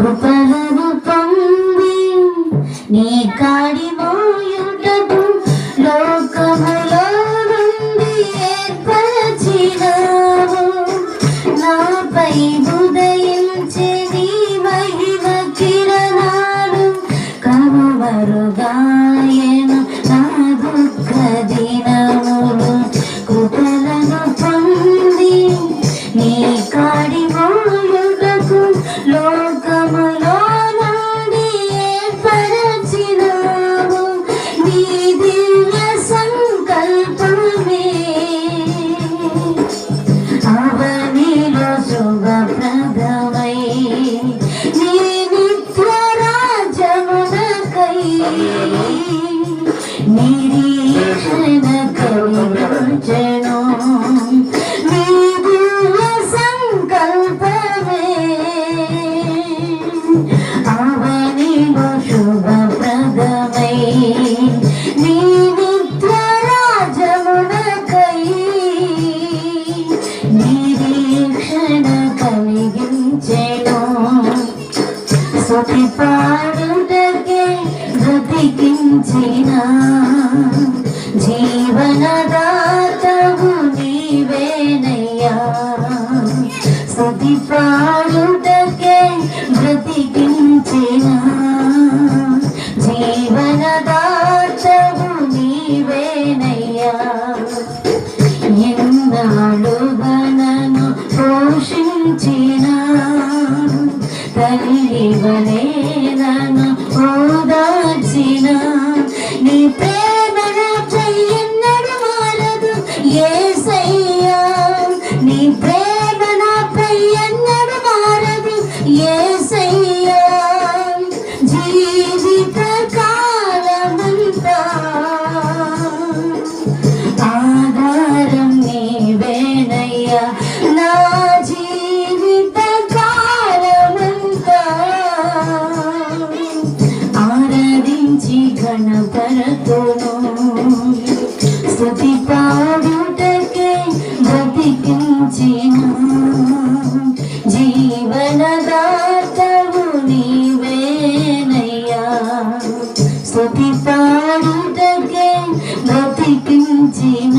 కృపలను పొంది నీ కాడి మోయుటకు లోకములో నుండి ఏర్పరచినావు. నాపై కలిగించెను సుఖి పాడుటకే బ్రతికించిన జీవనదాతవు నీవేనయ్యా. సుఖి పాడుటకే బ్రతికించిన ದೇವನೇ ಸ್ತುತಿಸಿ ಗಣಪರತೋನು ಸ್ತುತಿ ಪಾಡುಟಕ್ಕೆ ಬತಿಕಿಂಚಿನ ಜೀವನದಾತವು ನೀವೇನಯ್ಯ ಸ್ತುತಿ ಪಾಡುಟಕ್ಕೆ ಬತಿಕಿಂಚಿನ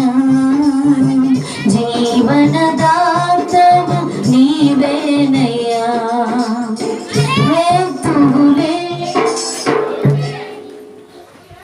ಜೀವನದಾತ